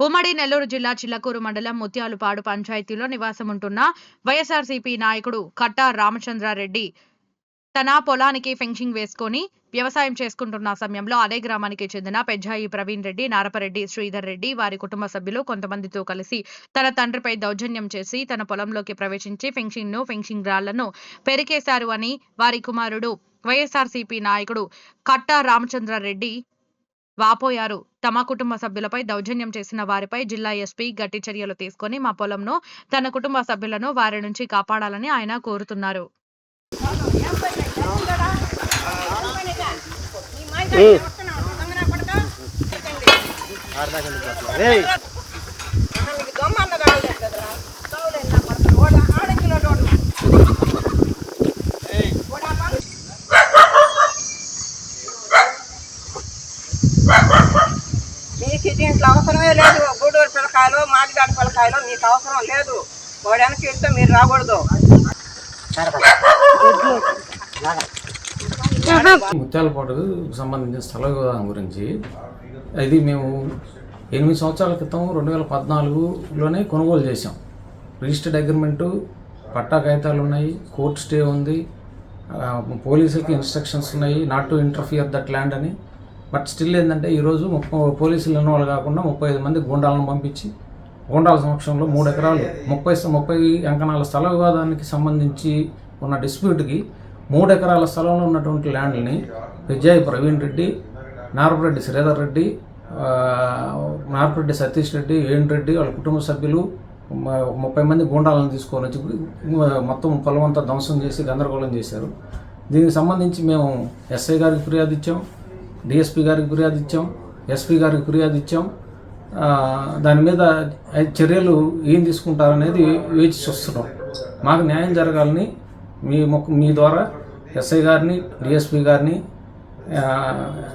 ఉమ్మడి నెల్లూరు జిల్లా చిల్లకూరు మండలం ముత్యాలుపాడు పంచాయతీలో నివాసముంటున్న వైఎస్ఆర్సీపీ నాయకుడు కట్టా రామచంద్రారెడ్డి తన పొలానికి ఫెన్సింగ్ వేసుకొని వ్యవసాయం చేసుకుంటున్న సమయంలో అదే గ్రామానికి చెందిన పెజ్జాయి ప్రవీణ్ రెడ్డి నారపరెడ్డి శ్రీధర్ రెడ్డి వారి కుటుంబ సభ్యులు కొంతమందితో కలిసి తన తండ్రిపై దౌర్జన్యం చేసి తన పొలంలోకి ప్రవేశించి ఫెన్సింగ్ను ఫెన్సింగ్ రాళ్ళను పెరికేశారు అని వారి కుమారుడు వైఎస్ఆర్సీపీ నాయకుడు కట్టా రామచంద్రారెడ్డి వాపోయారు. తమ కుటుంబ సభ్యులపై దౌర్జన్యం చేసిన వారిపై జిల్లా ఎస్పీ గట్టి చర్యలు తీసుకొని మా పొలంను తన కుటుంబ సభ్యులను వారి నుంచి కాపాడాలని ఆయన కోరుతున్నారు. మీకు అవసరమే లేదు. గూడూరు పిల్లకాయలు మాదిగాడి పిల్లకాయలు మీకు అవసరం లేదు. వాడు వెనక్కి వెళ్తే మీరు రాకూడదు. ముత్యాలపాడుకు సంబంధించిన స్థల వివాదం గురించి. ఇది మేము ఎనిమిది సంవత్సరాల క్రితం రెండు వేల పద్నాలుగులోనే కొనుగోలు చేసాం రిజిస్టర్డ్ అగ్రిమెంటు పట్టా కాగితాలు ఉన్నాయి కోర్టు స్టే ఉంది. పోలీసులకి ఇన్స్ట్రక్షన్స్ ఉన్నాయి. Not to interfere that land అని. బట్ స్టిల్ ఏంటంటే ఈరోజు ముప్పై పోలీసులు వాళ్ళు కాకుండా ముప్పై ఐదు మంది గూండాలను పంపించి గూండాల సమక్షంలో మూడు ఎకరాలు ముప్పై ముప్పై అంకణాల స్థల వివాదానికి సంబంధించి ఉన్న డిస్ప్యూట్కి మూడు ఎకరాల స్థలంలో ఉన్నటువంటి ల్యాండ్ని విజయ్ ప్రవీణ్ రెడ్డి నారపరెడ్డి శ్రీధర్ రెడ్డి నారపరెడ్డి సతీష్ రెడ్డి వేణు రెడ్డి వాళ్ళ కుటుంబ సభ్యులు ముప్పై మంది గూండాలను తీసుకొని వచ్చి మొత్తం పొలం అంతా ధ్వంసం చేసి గందరగోళం చేశారు. దీనికి సంబంధించి మేము ఎస్ఐ గారికి ఫిర్యాదు ఇచ్చాం. డిఎస్పి గారికి ఫిర్యాదు ఇచ్చాం ఎస్పీ గారికి ఫిర్యాదు ఇచ్చాం. దాని మీద చర్యలు ఏం తీసుకుంటారనేది వేచి చూస్తున్నాం. మాకు న్యాయం జరగాలని మీ మొక్క మీ ద్వారా ఎస్ఐ గారిని డిఎస్పి గారిని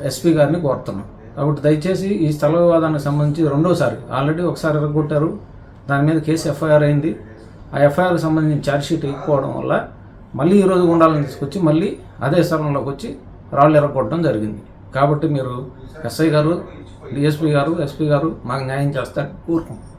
ఎస్పీ గారిని కోరుతున్నాం. కాబట్టి దయచేసి ఈ స్థల వివాదానికి సంబంధించి రెండోసారి ఆల్రెడీ ఒకసారి ఎరగొట్టారు. దాని మీద కేసు ఎఫ్ఐఆర్ అయింది. ఆ ఎఫ్ఐఆర్కి సంబంధించిన ఛార్జ్షీట్ ఇవ్వకపోవడం వల్ల మళ్ళీ ఈరోజు గుండాలను తీసుకొచ్చి మళ్ళీ అదే స్థలంలోకి వచ్చి రాళ్ళు ఎరగొట్టడం జరిగింది. కాబట్టి మీరు ఎస్ఐ గారు డిఎస్పీ గారు ఎస్పీ గారు మాకు న్యాయం చేస్తారు కోరుకుంటున్నాం.